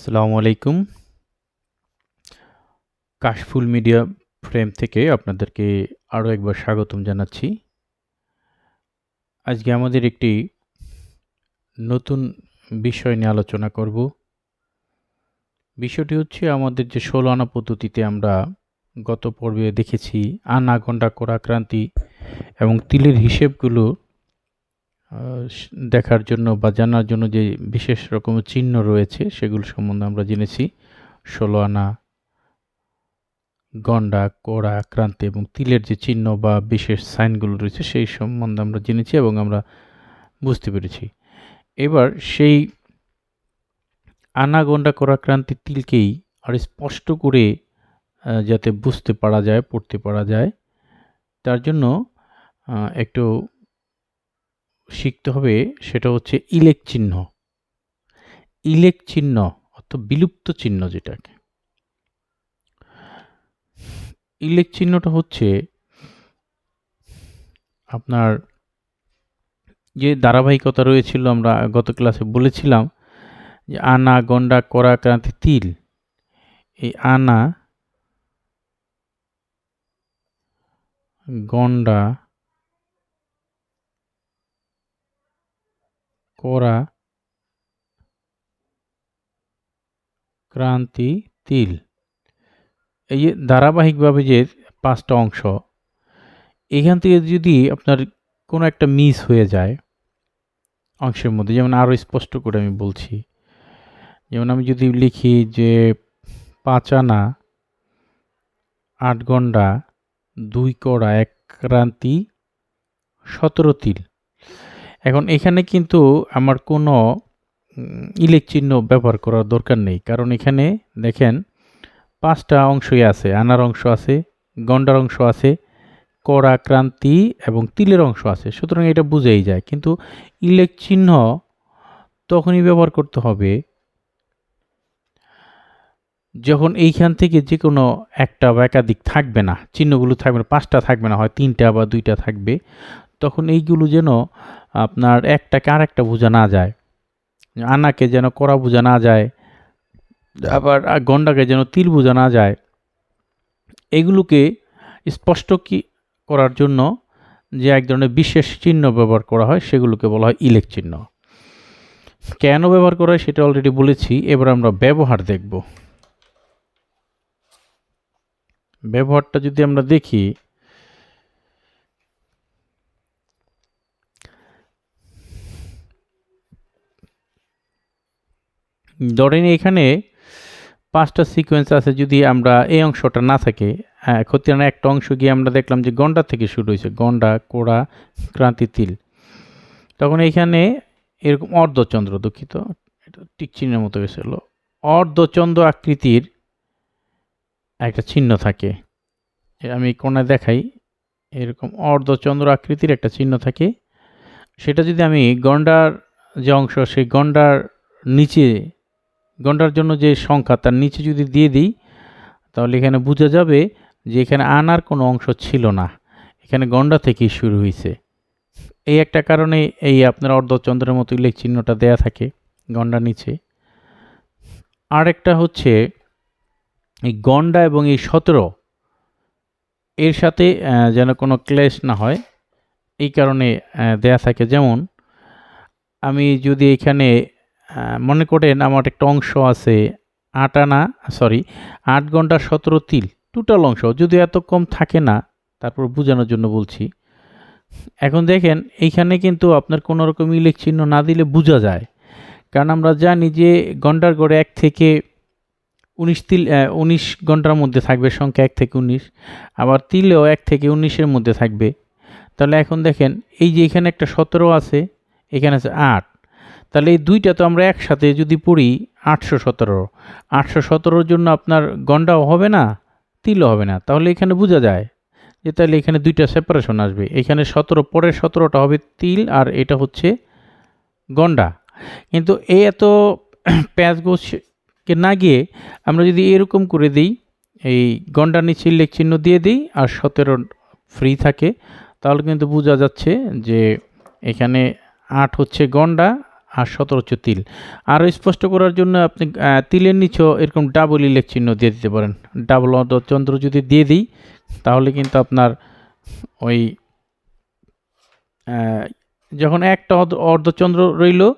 আসসালামু আলাইকুম। কাশফুল মিডিয়া ফ্রেম থেকে আপনাদেরকে আরও একবার স্বাগতম জানাচ্ছি। আজকে আমাদের একটি নতুন বিষয় নিয়ে আলোচনা করব। বিষয়টি হচ্ছে আমাদের যে ষোলো আনা পদ্ধতিতে আমরা গত পর্বে দেখেছি আনা গন্ডা কোরাক্রান্তি এবং তিলের হিসেবগুলো দেখার জন্য বা জানার জন্য যে বিশেষ রকমের চিহ্ন রয়েছে, সেগুলো সম্বন্ধে আমরা জেনেছি। ষোলো আনা, গন্ডা, কোড়া ক্রান্তি এবং তিলের যে চিহ্ন বা বিশেষ সাইনগুলো রয়েছে, সেই সম্বন্ধে আমরা জেনেছি এবং আমরা বুঝতে পেরেছি। এবার সেই আনা, গন্ডা, কোড়া ক্রান্তি তিলকেই আর স্পষ্ট করে যাতে বুঝতে পারা যায়, পড়তে পারা যায়, তার জন্য একটু শিখতে হবে সেটা হচ্ছে ইলেক চিহ্ন। ইলেক চিহ্ন অর্থাৎ বিলুপ্ত চিহ্ন যেটাকে। ইলেক চিহ্নটা হচ্ছে আপনার যে ধারাবাহিকতা রয়েছিল আমরা গত ক্লাসে বলেছিলাম যে আনা, গন্ডা করা ক্রান্তি তিল। এই আনা, গন্ডা করা ক্রান্তি তিল। এই যে ধারাবাহিকভাবে যে পাঁচটা অংশ, এখান থেকে যদি আপনার কোনো একটা মিস হয়ে যায় অংশের মধ্যে, যেমন আরও স্পষ্ট করে আমি বলছি, যেমন আমি যদি লিখি যে পাঁচ আনা আট গন্ডা দুই কড়া, এক ক্রান্তি, সতেরো তিল। এখন এখানে কিন্তু আমার কোনো ইলেক চিহ্ন ব্যবহার করার দরকার নেই। কারণ এখানে দেখেন, পাঁচটা অংশই আছে। আনার অংশ আছে, গন্ডার অংশ আছে, কড়া ক্রান্তি এবং তিলের অংশ আছে। সুতরাং এটা বুঝেই যায়। কিন্তু ইলেক চিহ্ন তখনই ব্যবহার করতে হবে যখন এইখান থেকে যে কোনো একটা বা একাধিক থাকবে না, চিহ্নগুলো থাকবে না, পাঁচটা থাকবে না, হয় তিনটা বা দুইটা থাকবে, তখন এইগুলো যেন আপনার একটাকে আর একটা বোঝা না যায়। আনাকে যেন কড়া বোঝা না যায় আবার গন্ডাকে যেন তিল বোঝা না যায়। এগুলোকে স্পষ্ট কি করার জন্য যে এক ধরনের বিশেষ চিহ্ন ব্যবহার করা হয় সেগুলোকে বলা হয় ইলেক চিহ্ন। কেন ব্যবহার করা হয় সেটা অলরেডি বলেছি এবার আমরা ব্যবহার দেখব। ব্যবহারটা যদি আমরা দেখি ধরেন এখানে পাঁচটা সিকোয়েন্স আছে যদি আমরা এই অংশটা না থাকে খতিয়ানের একটা অংশ গিয়ে আমরা দেখলাম যে গন্ডা থেকে শুরু হয়েছে, গন্ডা, কোড়া, ক্রান্তি, তিল। তখন এখানে এরকম অর্ধচন্দ্র দুঃখিত, এটা টিক চিহ্নের মতো গেছিল অর্ধচন্দ্র আকৃতির একটা চিহ্ন থাকে। আমি কোনায় দেখাই, এরকম অর্ধচন্দ্র আকৃতির একটা চিহ্ন থাকে। সেটা যদি আমি গন্ডার যে অংশ, সেই গন্ডার নিচে গন্ডার জন্য যে সংখ্যা তার নিচে যদি দিয়ে দিই, তাহলে এখানে বোঝা যাবে যে এখানে আনার কোনো অংশ ছিল না। এখানে গন্ডা থেকেই শুরু হয়েছে এই একটা কারণে এই আপনার অর্ধচন্দ্রের মতো উল্লেখ চিহ্নটা দেয়া থাকে গন্ডার নিচে। আর একটা হচ্ছে, এই গন্ডা এবং এই সতেরো, এর সাথে যেন কোনো ক্লেশ না হয়, এই কারণে দেয়া থাকে। যেমন, আমি যদি এখানে মনে করেন আমার একটা অংশ আছে আট আনা সরি আট ঘণ্টা সতেরো তিল টোটাল অংশ, যদি এত কম থাকে না, তারপর বোঝানোর জন্য বলছি। এখন দেখেন, এইখানে কিন্তু আপনার কোনো রকম ইলেক চিহ্ন না দিলে বোঝা যায়। কারণ আমরা জানি যে ঘণ্টার গড়ে এক থেকে উনিশ তিল উনিশ ঘণ্টার মধ্যে থাকবে, সংখ্যা এক থেকে উনিশ, আবার তিলেও এক থেকে উনিশের মধ্যে থাকবে। তাহলে এখন দেখেন, এই যে এখানে একটা সতেরো আছে, এখানে আছে আট। তাহলে এই দুইটা তো আমরা একসাথে যদি পড়ি আটশো সতেরো। আটশো সতেরোর জন্য আপনার গন্ডাও হবে না, তিলও হবে না। তাহলে এখানে বোঝা যায় যে তাহলে এখানে দুইটা সেপারেশন আসবে। এখানে সতেরো পরের সতেরোটা হবে তিল আর এটা হচ্ছে গন্ডা। কিন্তু এই এত প্যাঁচ গোছকে না গিয়ে আমরা যদি এরকম করে দিই, এই গন্ডার নিচে লেখ চিহ্ন দিয়ে দিই আর সতেরো ফ্রি থাকে, তাহলে কিন্তু বোঝা যাচ্ছে যে এখানে আট হচ্ছে গন্ডা আর সতেরো হচ্ছে তিল। আরও স্পষ্ট করার জন্য আপনি তিলের নিচেও এরকম ডাবল ইলেক চিহ্ন দিয়ে দিতে পারেন। ডাবল অর্ধচন্দ্র যদি দিয়ে দিই, তাহলে কিন্তু আপনার ওই যখন একটা অর্ধ- অর্ধচন্দ্র রইল,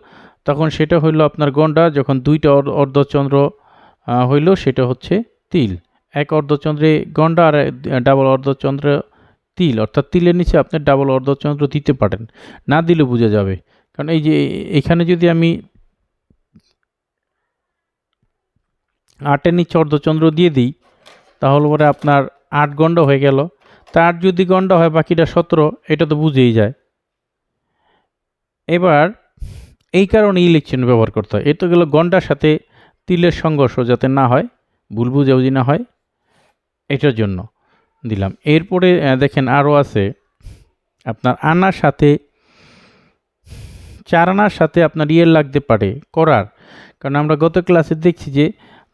তখন সেটা হইল আপনার গন্ডা। যখন দুইটা অর্ধ- অর্ধচন্দ্র হইল, সেটা হচ্ছে তিল। এক অর্ধচন্দ্রে গন্ডা আর ডাবল অর্ধচন্দ্র তিল। অর্থাৎ তিলের নিচে আপনি ডাবল অর্ধচন্দ্র দিতে পারেন। না দিলে বোঝা যাবে। কারণ এই যে এখানে যদি আমি আটের নিচে অর্ধচন্দ্র দিয়ে দিই, তাহলে পরে আপনার আট গন্ডা হয়ে গেল। তার যদি গন্ডা হয়, বাকিটা সতেরো, এটা তো বুঝেই যায়। এবার এই কারণে ইলেকশন ব্যবহার করতে হয়। এ তো গেল গন্ডার সাথে তিলের সংঘর্ষ যাতে না হয়, ভুল বুঝাবুঝি না হয়, এটার জন্য দিলাম। এরপরে দেখেন আরও আছে আপনার আনার সাথে চার আনার সাথে আপনার ইয়ে লাগতে পারে, করার। কারণ আমরা গত ক্লাসে দেখছি যে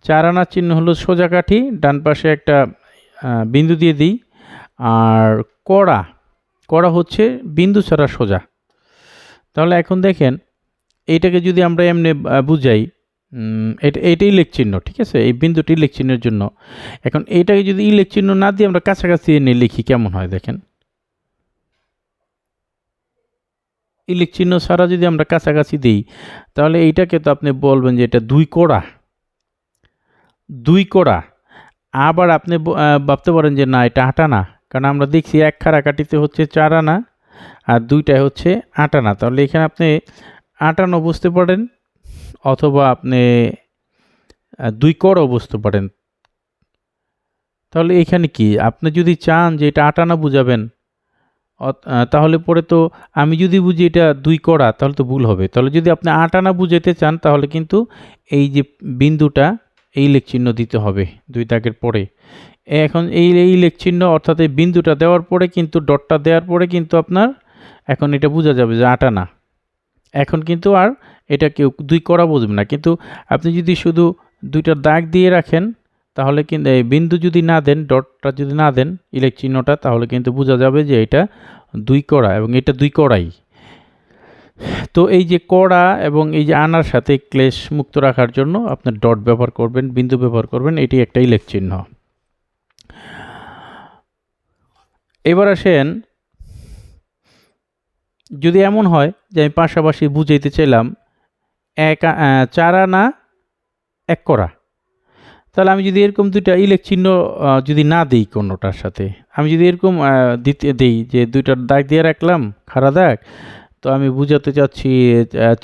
চার আনার চিহ্ন হলো সোজা কাঠি, ডান পাশে একটা বিন্দু দিয়ে দিই, আর কড়া কড়া হচ্ছে বিন্দু ছাড়া সোজা। তাহলে এখন দেখেন, এইটাকে যদি আমরা এমনি বুঝাই এটা ইলেক চিহ্ন, ঠিক আছে? এই বিন্দুটি চিহ্নের জন্য। এখন এইটাকে যদি চিহ্ন না দিয়ে আমরা কাছাকাছি এনে লিখি, কেমন হয় দেখেন? ইলেক চিহ্ন ছাড়া যদি আমরা কাছাকাছি দিই, তাহলে এইটাকে তো আপনি বলবেন যে এটা দুই কোড়া। দুই কোড়া। আবার আপনি ভাবতে পারেন যে না, এটা আট আনা কারণ আমরা দেখছি এক খাড়াকাটিতে হচ্ছে চার আনা আর দুইটায় হচ্ছে আট আনা তাহলে এখানে আপনি আট আনা বুঝতে পারেন অথবা আপনি দুই করও বুঝতে পারেন। তাহলে এখানে কি? আপনি যদি চান যে এটা আট আনা বুঝাবেন তাহলে পরে তো আমি যদি বুঝি এটা দুই কড়া, তাহলে তো ভুল হবে। তাহলে যদি আপনি আট আনা বুঝাইতে চান, তাহলে কিন্তু এই যে বিন্দুটা এই চিহ্ন দিতে হবে দুই দাগের পরে। এখন এই এই চিহ্ন অর্থাৎ এই বিন্দুটা দেওয়ার পরে কিন্তু, ডটটা দেওয়ার পরে কিন্তু আপনার এখন এটা বোঝা যাবে যে আট আনা এখন কিন্তু আর এটা কেউ দুই করা বুঝবে না। কিন্তু আপনি যদি শুধু দুইটা দাগ দিয়ে রাখেন তাহলে কিন্তু এই বিন্দু যদি না দেন, ডটটা যদি না দেন, ইলেক চিহ্নটা, তাহলে কিন্তু বোঝা যাবে যে এটা দুই কড়া এবং এটা দুই কড়াই। তো এই যে কড়া এবং এই যে আনার সাথে ক্লেশ মুক্ত রাখার জন্য আপনার ডট ব্যবহার করবেন, বিন্দু ব্যবহার করবেন, এটি একটা ইলেক চিহ্ন। এবার আসেন, যদি এমন হয় যে আমি পাশাপাশি বুঝাইতে চাইলাম, এক চার আনা এক করা তাহলে আমি যদি এরকম দুইটা ইলেক চিহ্ন যদি না দিই কোনোটার সাথে, আমি যদি এরকম দিতে দিই যে দুইটার দাগ দিয়ে রাখলাম, খাড়া দাগ, তো আমি বুঝাতে চাচ্ছি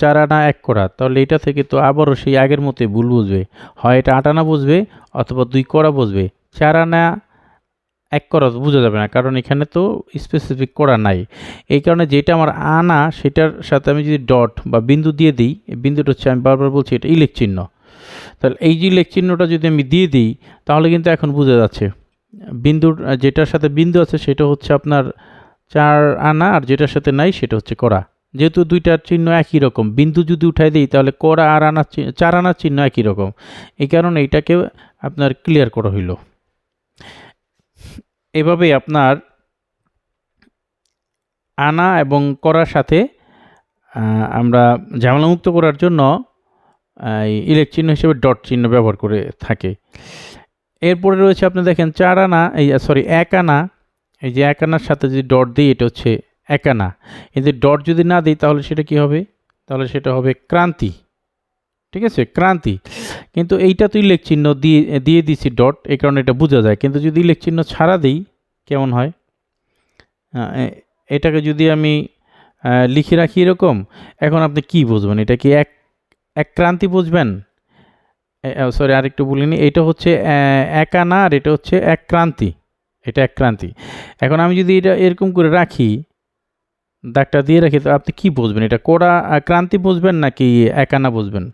চার আনা এক করা, তাহলে এটা থেকে তো আবারও সেই আগের মতোই ভুল বুঝবে। হয় এটা আট আনা বুঝবে, অথবা দুই করা বুঝবে। চার আনা এক করা তো বোঝা যাবে না, কারণ এখানে তো স্পেসিফিক করা নাই। এই কারণে যেটা আমার আনা, সেটার সাথে আমি যদি ডট বা বিন্দু দিয়ে দিই বিন্দুটা হচ্ছে আমি বারবার বলছি এটা ইলেক চিহ্ন। তাহলে এই যে লেখ চিহ্নটা যদি আমি দিয়ে দিই, তাহলে কিন্তু এখন বোঝা যাচ্ছে। বিন্দুর যেটার সাথে বিন্দু আছে সেটা হচ্ছে আপনার চার আনা, আর যেটার সাথে নাই সেটা হচ্ছে করা যেহেতু দুইটার চিহ্ন একই রকম, বিন্দু যদি উঠাই দিই, তাহলে করা আর আনার চার আনার চিহ্ন একই রকম। এই কারণে এইটাকে আপনার ক্লিয়ার করা হইল। এভাবে আপনার আনা এবং করার সাথে আমরা ঝামেলামুক্ত করার জন্য ইলেক চিহ্ন হিসেবে ডট চিহ্ন ব্যবহার করে থাকে। এরপরে রয়েছে আপনি দেখেন চার আনা, এই সরি এক আনা, এই যে এক আনার সাথে যদি ডট দিই, এটা হচ্ছে এক আনা। কিন্তু ডট যদি না দিই, তাহলে সেটা কি হবে? তাহলে সেটা হবে ক্রান্তি। ঠিক আছে? ক্রান্তি। কিন্তু এইটা তো ইলেক চিহ্ন দিয়ে দিয়ে দিছি ডট, এই কারণে এটা বোঝা যায়। কিন্তু যদি ইলেক চিহ্ন ছাড়া দিই, কেমন হয়? এটাকে যদি আমি লিখে রাখি এরকম, এখন আপনি কি বুঝবেন? এটা কি এক এক ক্রান্তি বুঝবেন? সরি আরেকটু বলিনি। এটা হচ্ছে এক আনা আর এটা হচ্ছে এক ক্রান্তি। এটা এক ক্রান্তি। এখন আমি যদি এটা এরকম করে রাখি, দাগটা দিয়ে রাখি, তো আপনি কি বুঝবেন? এটা কোড়া ক্রান্তি বুঝবেন নাকি এক আনা বুঝবেন?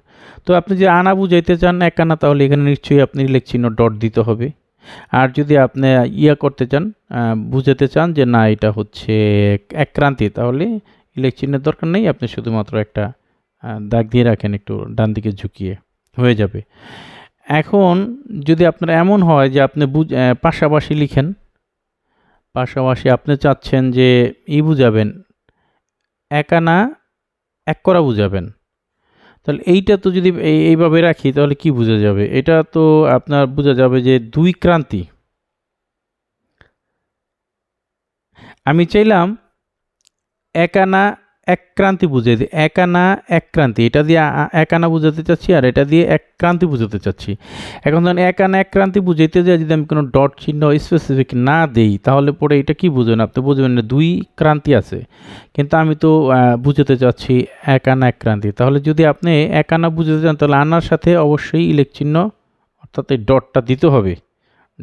তো আপনি যে আনা বুঝাইতে চান এক আনা তাহলে এখানে নিশ্চয়ই আপনি চিহ্ন ডট দিতে হবে। আর যদি আপনি ইয়া করতে চান বুঝাতে চান যে না, এটা হচ্ছে এক ক্রান্তি, তাহলে চিহ্নের দরকার নেই। আপনি শুধুমাত্র একটা দাগ দিয়ে রাখেন একটু ডান দিকে ঝুঁকিয়ে, হয়ে যাবে। এখন যদি আপনার এমন হয় যে আপনি বুঝ পাশাপাশি লিখেন, পাশাপাশি আপনি চাচ্ছেন যে ই বুঝাবেন, একা না, এক করা বুঝাবেন, তাহলে এইটা তো যদি এই- এইভাবে রাখি তাহলে কি বোঝা যাবে? এটা তো আপনার বোঝা যাবে যে দুই ক্রান্তি। আমি চাইলাম এক আনা এক ক্রান্তি বুঝিয়ে দিই। এক আনা এক ক্রান্তি এটা দিয়ে আ- আ- এক বুঝাতে চাচ্ছি আর এটা দিয়ে এক ক্রান্তি বুঝাতে চাচ্ছি। এখন ধরেন এক আনা এক ক্রান্তি বুঝাইতে যায় যদি আমি কোনো ডট চিহ্ন স্পেসিফিক না দেই, তাহলে পরে এটা কি বুঝবেন আপনি? বুঝবেন না দুই ক্রান্তি আছে। কিন্তু আমি তো বুঝাতে চাচ্ছি এক আনা এক ক্রান্তি তাহলে যদি আপনি এক আনা বুঝাতে চান, তাহলে আনার সাথে অবশ্যই ইলেক চিহ্ন, অর্থাৎ এই ডটটা দিতে হবে।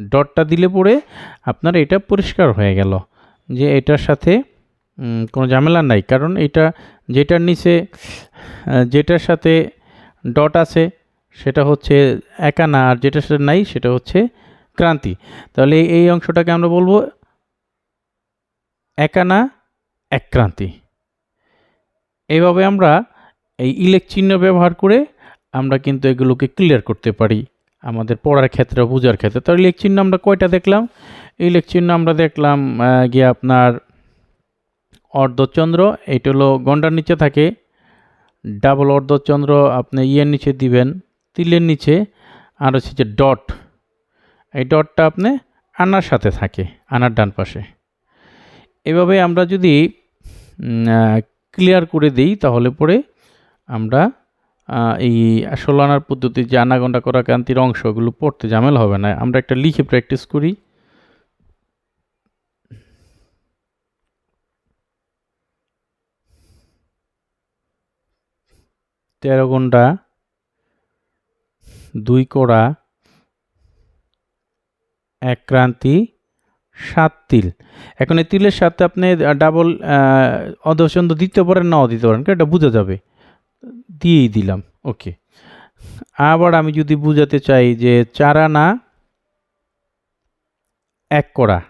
ডটটা দিলে পরে আপনার এটা পরিষ্কার হয়ে গেল যে এটার সাথে কোনো ঝামেলা নাই। কারণ এটা যেটার নিচে যেটার সাথে ডট আছে, সেটা হচ্ছে একানা আর যেটার সাথে নাই, সেটা হচ্ছে ক্রান্তি। তাহলে এই- অংশটাকে আমরা বলব একানা এক ক্রান্তি। এইভাবে আমরা এই ইলেক চিহ্ন ব্যবহার করে আমরা কিন্তু এগুলোকে ক্লিয়ার করতে পারি। আমাদের পড়ার ক্ষেত্রে, বোঝার ক্ষেত্রে। তাহলে ইলেক চিহ্ন আমরা কয়টা দেখলাম? ইলেক চিহ্ন আমরা দেখলাম গিয়ে আপনার অর্ধচন্দ্র, এটা হলো গন্ডার নিচে থাকে। ডাবল অর্ধচন্দ্র আপনি ইয়ের নিচে দিবেন, তিলের নিচে, আর হচ্ছে যে ডট এই ডটটা আপনি আনার সাথে থাকে, আনার ডান পাশে। এভাবে আমরা যদি ক্লিয়ার করে দিই, তাহলে পরে আমরা এই ষোলো আনার পদ্ধতি যে আনাগন্ডা করা ক্রান্তির অংশগুলো পড়তে ঝামেলা হবে না। আমরা একটা লিখে প্র্যাকটিস করি। তেরো ঘণ্টা দুই কোড়া, এক ক্রান্তি, সাত তিল। এখন এই তিলের সাথে আপনি ডাবল অধচন্দ্র দিতে পারেন, নাও দিতে পারেন এটা বোঝা যাবে। দিয়েই দিলাম ওকে আবার আমি যদি বুঝাতে চাই যে চার আনা এক কড়া।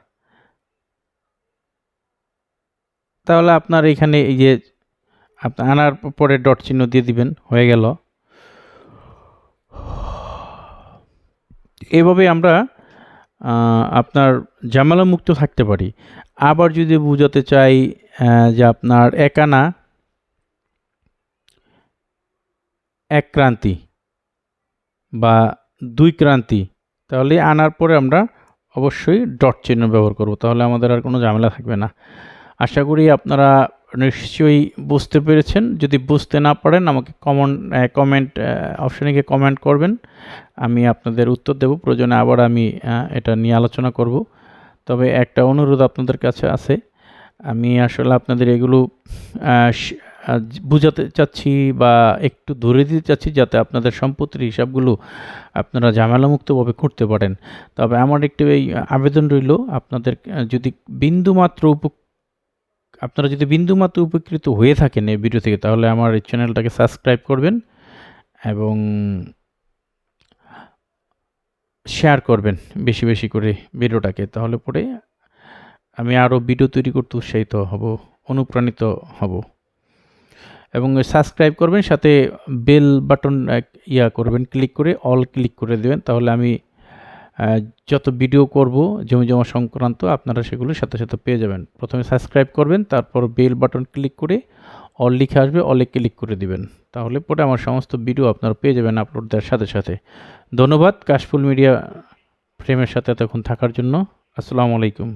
তাহলে আপনার এখানে এই যে আপনার আনার পরে ডট চিহ্ন দিয়ে দিবেন, হয়ে গেল। এভাবে আমরা আপনার ঝামেলা মুক্ত থাকতে পারি। আবার যদি বোঝাতে চাই যে আপনার এক আনা এক ক্রান্তি বা দুই ক্রান্তি, তাহলে আনার পরে আমরা অবশ্যই ডট চিহ্ন ব্যবহার করব, তাহলে আমাদের আর কোনো ঝামেলা থাকবে না। আশা করি আপনারা নিশ্চয়ই বুঝতে পেরেছেন। যদি বুঝতে না পারেন, আমাকে কমন কমেন্ট অপশানে গিয়ে কমেন্ট করবেন। আমি আপনাদের উত্তর দেব। প্রয়োজনে আবার আমি এটা নিয়ে আলোচনা করব। তবে একটা অনুরোধ আপনাদের কাছে আছে। আমি আসলে আপনাদের এগুলো বুঝাতে চাচ্ছি বা একটু ধরে দিতে চাচ্ছি যাতে আপনাদের সম্পত্তির হিসাবগুলো আপনারা ঝামেলামুক্তভাবে করতে পারেন। তবে আমার একটু এই আবেদন রইল, আপনাদের যদি বিন্দুমাত্র উপ আপনারা যদি বিন্দুমাত্র উপকৃত হয়ে থাকেন এই ভিডিও থেকে, তাহলে আমার এই চ্যানেলটাকে সাবস্ক্রাইব করবেন এবং শেয়ার করবেন বেশি বেশি করে ভিডিওটাকে তাহলে পরে আমি আরও ভিডিও তৈরি করতে উৎসাহিত হব, অনুপ্রাণিত হব। এবং সাবস্ক্রাইব করবেন, সাথে বেল বাটন ইয়া করবেন ক্লিক করে অল ক্লিক করে দেবেন। তাহলে আমি যত ভিডিও করব, জমি জমা সংক্রান্ত আপনারা সেগুলো সাথে সাথে পেয়ে যাবেন। প্রথমে সাবস্ক্রাইব করবেন, তারপর বেল বাটন ক্লিক করে অল লিখে আসবে অলে ক্লিক করে দিবেন। তাহলে পরে আমার সমস্ত ভিডিও আপনারা পেয়ে যাবেন আপলোড দেওয়ার সাথে সাথে। ধন্যবাদ, কাশফুল মিডিয়া ফ্রেমের সাথে এতক্ষণ থাকার জন্য। আসসালামু আলাইকুম।